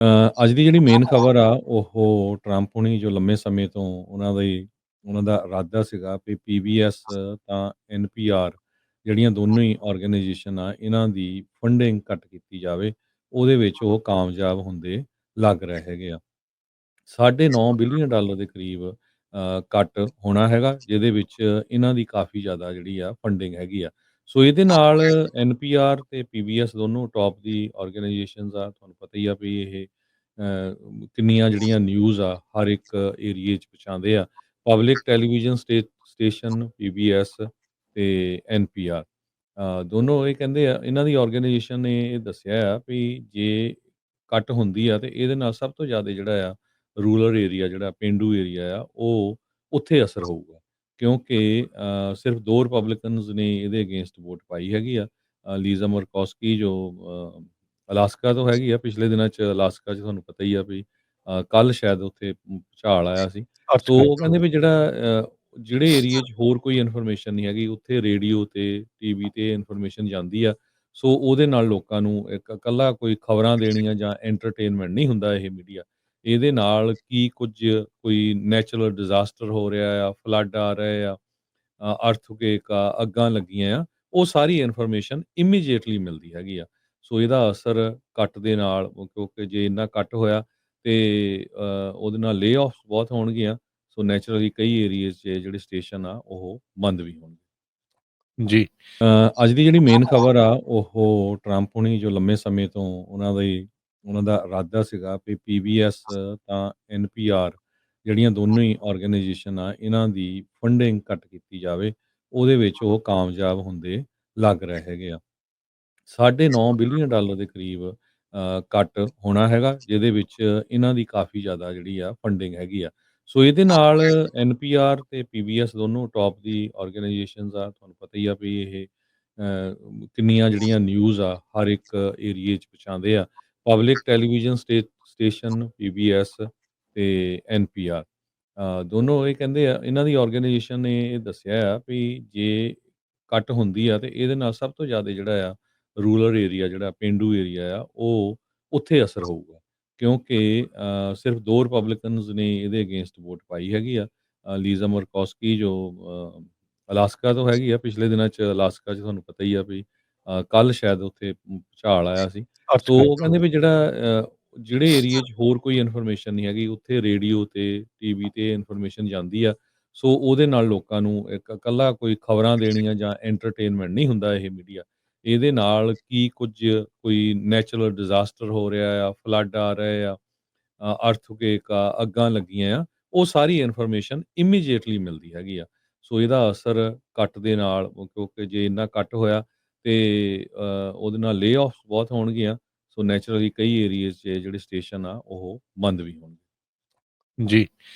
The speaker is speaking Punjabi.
ਅ, ਅੱਜ ਦੀ ਜਿਹੜੀ ਮੇਨ ਖਬਰ ਆ ਉਹ ਟਰੰਪ ਹੁਣੀ ਜੋ ਲੰਮੇ ਸਮੇਂ ਤੋਂ ਉਹਨਾਂ ਦੀ ਉਹਨਾਂ ਦਾ ਇਰਾਦਾ ਸੀਗਾ ਵੀ ਪੀਬੀਐਸ ਤਾਂ ਐਨਪੀਆਰ ਜਿਹੜੀਆਂ ਦੋਨੋਂ ਹੀ ਆਰਗੇਨਾਈਜੇਸ਼ਨ ਆ ਇਹਨਾਂ ਦੀ ਫੰਡਿੰਗ ਕੱਟ ਕੀਤੀ ਜਾਵੇ ਉਹਦੇ ਵਿੱਚ ਉਹ ਕਾਮਯਾਬ ਹੁੰਦੇ ਲੱਗ ਰਹੇ ਹੈਗੇ ਆ। 9.5 ਬਿਲੀਅਨ ਡਾਲਰ ਦੇ ਕਰੀਬ ਅ, ਕੱਟ ਹੋਣਾ ਹੈਗਾ ਜਿਹਦੇ ਵਿੱਚ ਇਹਨਾਂ ਦੀ ਕਾਫੀ ਜ਼ਿਆਦਾ ਜਿਹੜੀ ਆ ਫੰਡਿੰਗ ਹੈਗੀ ਆ। ਸੋ ਇਹਦੇ ਨਾਲ ਐਨਪੀਆਰ ਤੇ ਪੀਬੀਐਸ ਦੋਨੋਂ ਟੌਪ ਦੀ ਆਰਗੇਨਾਈਜੇਸ਼ਨਸ ਆ, ਤੁਹਾਨੂੰ ਪਤਾ ਹੀ ਆ ਵੀ ਇਹ ਕਿੰਨੀਆਂ ਜਿਹੜੀਆਂ ਨਿਊਜ਼ ਆ, ਹਰ ਇੱਕ ਏਰੀਏ 'ਚ ਪਹੁੰਚਾਉਂਦੇ ਆ। ਪਬਲਿਕ ਟੈਲੀਵਿਜ਼ਨ ਸਟੇ ਸਟੇਸ਼ਨ ਪੀਬੀਐਸ ਤੇ ਐਨਪੀਆਰ ਦੋਨੋਂ ਇਹ ਕਹਿੰਦੇ ਆ, ਇਹਨਾਂ ਦੀ ਆਰਗੇਨਾਈਜੇਸ਼ਨ ਨੇ ਇਹ ਦੱਸਿਆ ਆ ਵੀ ਜੇ ਕੱਟ ਹੁੰਦੀ ਆ ਤੇ ਇਹਦੇ ਨਾਲ ਸਭ ਤੋਂ ਜ਼ਿਆਦਾ ਜਿਹੜਾ ਆ ਰੂਰਲ ਏਰੀਆ ਜਿਹੜਾ, ਪੇਂਡੂ ਏਰੀਆ ਆ, ਉਹ ਉੱਥੇ ਅਸਰ ਹੋਊਗਾ। ਕਿਉਂਕਿ ਸਿਰਫ ਦੋ ਰਿਪਬਲਿਕਨਸ ਨੇ ਇਹਦੇ ਅਗੇਂਸਟ ਵੋਟ ਪਾਈ ਹੈਗੀ ਆ ਲੀਜ਼ਾ ਮਰਕੋਸਕੀ ਜੋ ਅਲਾਸਕਾ ਤੋਂ ਹੈਗੀ ਆ ਪਿਛਲੇ ਦਿਨਾਂ 'ਚ ਅਲਾਸਕਾ 'ਚ ਤੁਹਾਨੂੰ ਪਤਾ ਹੀ ਆ ਵੀ ਕੱਲ ਸ਼ਾਇਦ ਉੱਥੇ ਭੂਚਾਲ ਆਇਆ ਸੀ। ਸੋ ਉਹ ਕਹਿੰਦੇ ਵੀ ਜਿਹੜਾ ਜਿਹੜੇ ਏਰੀਏ 'ਚ ਹੋਰ ਕੋਈ ਇਨਫੋਰਮੇਸ਼ਨ ਨਹੀਂ ਹੈਗੀ ਉੱਥੇ ਰੇਡੀਓ ਤੇ ਟੀਵੀ ਤੇ ਇਨਫੋਰਮੇਸ਼ਨ ਜਾਂਦੀ ਆ। ਸੋ ਉਹਦੇ ਨਾਲ ਲੋਕਾਂ ਨੂੰ ਇੱਕ ਇਕੱਲਾ ਕੋਈ ਖਬਰਾਂ ਦੇਣੀਆਂ ਜਾਂ ਐਂਟਰਟੇਨਮੈਂਟ ਨਹੀਂ ਹੁੰਦਾ ਇਹ ਮੀਡੀਆ ਇਹਦੇ ਨਾਲ ਕੀ ਕੁਝ ਕੋਈ ਨੈਚੁਰਲ ਡਿਜ਼ਾਸਟਰ ਹੋ ਰਿਹਾ ਆ ਫਲੱਡ ਆ ਰਹੇ ਆ ਅਰਥਕੁਏਕ ਆ ਅੱਗਾਂ ਲੱਗੀਆਂ ਆ ਉਹ ਸਾਰੀ ਇਨਫੋਰਮੇਸ਼ਨ ਇਮੀਡੀਏਟਲੀ ਮਿਲਦੀ ਹੈਗੀ ਆ। ਸੋ ਇਹਦਾ ਅਸਰ ਕੱਟ ਦੇ ਨਾਲ ਕਿਉਂਕਿ ਜੇ ਇੰਨਾ ਕੱਟ ਹੋਇਆ ਤੇ ਉਹਦੇ ਨਾਲ ਲੇ ਆਫਸ ਬਹੁਤ ਹੋਣਗੀਆਂ ਸੋ ਨੈਚੁਰਲੀ ਕਈ ਏਰੀਆਜ਼ 'ਚ ਜਿਹੜੇ ਸਟੇਸ਼ਨ ਆ ਉਹ ਬੰਦ ਵੀ ਹੋਣਗੇ। ਜੀ। ਅੱਜ ਦੀ ਜਿਹੜੀ ਮੇਨ ਖਬਰ ਆ ਉਹ ਟਰੰਪ ਹੁਣੀ ਜੋ ਲੰਮੇ ਸਮੇਂ ਤੋਂ ਉਹਨਾਂ ਦੀ ਉਹਨਾਂ ਦਾ ਇਰਾਦਾ ਸੀਗਾ ਵੀ ਪੀਬੀਐਸ ਤਾਂ ਐਨਪੀਆਰ ਜਿਹੜੀਆਂ ਦੋਨੋਂ ਹੀ ਆਰਗੇਨਾਈਜੇਸ਼ਨ ਆ ਇਹਨਾਂ ਦੀ ਫੰਡਿੰਗ ਕੱਟ ਕੀਤੀ ਜਾਵੇ ਉਹਦੇ ਵਿੱਚ ਉਹ ਕਾਮਯਾਬ ਹੁੰਦੇ ਲੱਗ ਰਹੇ ਹੈਗੇ ਆ। 9.5 ਬਿਲੀਅਨ ਡਾਲਰ ਦੇ ਕਰੀਬ ਕੱਟ ਹੋਣਾ ਹੈਗਾ ਜਿਹਦੇ ਵਿੱਚ ਇਹਨਾਂ ਦੀ ਕਾਫੀ ਜ਼ਿਆਦਾ ਜਿਹੜੀ ਆ ਫੰਡਿੰਗ ਹੈਗੀ ਆ। ਸੋ ਇਹਦੇ ਨਾਲ ਐਨਪੀਆਰ ਤੇ ਪੀਬੀਐਸ ਦੋਨੋਂ ਟੌਪ ਦੀ ਆਰਗੇਨਾਈਜੇਸ਼ਨਸ ਆ ਤੁਹਾਨੂੰ ਪਤਾ ਹੀ ਆ ਵੀ ਇਹ ਕਿੰਨੀਆਂ ਜਿਹੜੀਆਂ ਨਿਊਜ਼ ਆ ਹਰ ਇੱਕ ਏਰੀਏ 'ਚ ਪਹੁੰਚਾਉਂਦੇ ਆ। ਪਬਲਿਕ ਟੈਲੀਵਿਜ਼ਨ ਸਟੇ ਸਟੇਸ਼ਨ ਪੀਬੀਐਸ ਤੇ ਐਨਪੀਆਰ ਦੋਨੋਂ ਇਹ ਕਹਿੰਦੇ ਆ ਇਹਨਾਂ ਦੀ ਆਰਗੇਨਾਈਜੇਸ਼ਨ ਨੇ ਇਹ ਦੱਸਿਆ ਆ ਵੀ ਜੇ ਕੱਟ ਹੁੰਦੀ ਆ ਤੇ ਇਹਦੇ ਨਾਲ ਸਭ ਤੋਂ ਜ਼ਿਆਦਾ ਜਿਹੜਾ ਆ ਰੂਰਲ ਏਰੀਆ ਜਿਹੜਾ ਪੇਂਡੂ ਏਰੀਆ ਆ ਉਹ ਉੱਥੇ ਅਸਰ ਹੋਊਗਾ। ਕਿਉਂਕਿ ਸਿਰਫ ਦੋ ਰਿਪਬਲਿਕਨਸ ਨੇ ਇਹਦੇ ਅਗੇਂਸਟ ਵੋਟ ਪਾਈ ਹੈਗੀ ਆ। ਅ, ਲੀਜ਼ਾ ਮਰਕੋਸਕੀ ਜੋ ਅਲਾਸਕਾ ਤੋਂ ਹੈਗੀ ਆ ਪਿਛਲੇ ਦਿਨਾਂ 'ਚ ਅਲਾਸਕਾ 'ਚ ਤੁਹਾਨੂੰ ਪਤਾ ਹੀ ਆ ਵੀ ਕੱਲ ਸ਼ਾਇਦ ਉੱਥੇ ਭੂਚਾਲ ਆਇਆ ਸੀ। ਸੋ ਉਹ ਕਹਿੰਦੇ ਵੀ ਜਿਹੜਾ ਅ, ਜਿਹੜੇ ਏਰੀਏ 'ਚ ਹੋਰ ਕੋਈ ਇਨਫੋਰਮੇਸ਼ਨ ਨਹੀਂ ਹੈਗੀ ਉੱਥੇ ਰੇਡੀਓ ਤੇ ਟੀਵੀ ਤੇ ਇਨਫੋਰਮੇਸ਼ਨ ਜਾਂਦੀ ਆ। ਸੋ ਉਹਦੇ ਨਾਲ ਲੋਕਾਂ ਨੂੰ ਇੱਕ ਇਕੱਲਾ ਕੋਈ ਖਬਰਾਂ ਦੇਣੀਆਂ ਜਾਂ ਐਂਟਰਟੇਨਮੈਂਟ ਨਹੀਂ ਹੁੰਦਾ ਇਹ ਮੀਡੀਆ ਇਹਦੇ ਨਾਲ ਕੀ ਕੁਝ ਕੋਈ ਨੈਚੁਰਲ ਡਿਜ਼ਾਸਟਰ ਹੋ ਰਿਹਾ ਆ ਫਲੱਡ ਆ ਰਹੇ ਆ ਅਰਥਕੁਏਕ ਆ ਅੱਗਾਂ ਲੱਗੀਆਂ ਆ ਉਹ ਸਾਰੀ ਇਨਫੋਰਮੇਸ਼ਨ ਇਮੀਡੀਏਟਲੀ ਮਿਲਦੀ ਹੈਗੀ ਆ। ਸੋ ਇਹਦਾ ਅਸਰ ਕੱਟ ਦੇ ਨਾਲ ਕਿਉਂਕਿ ਜੇ ਇੰਨਾ ਕੱਟ ਹੋਇਆ ਤੇ ਉਹਦੇ ਨਾਲ ਲੇ ਬਹੁਤ ਹੋਣਗੀਆਂ ਸੋ ਨੈਚੁਰਲੀ ਕਈ ਏਰੀਆਜ਼ 'ਚ ਜਿਹੜੇ ਸਟੇਸ਼ਨ ਆ, ਉਹ ਬੰਦ ਵੀ ਹੋਣਗੇ। ਜੀ।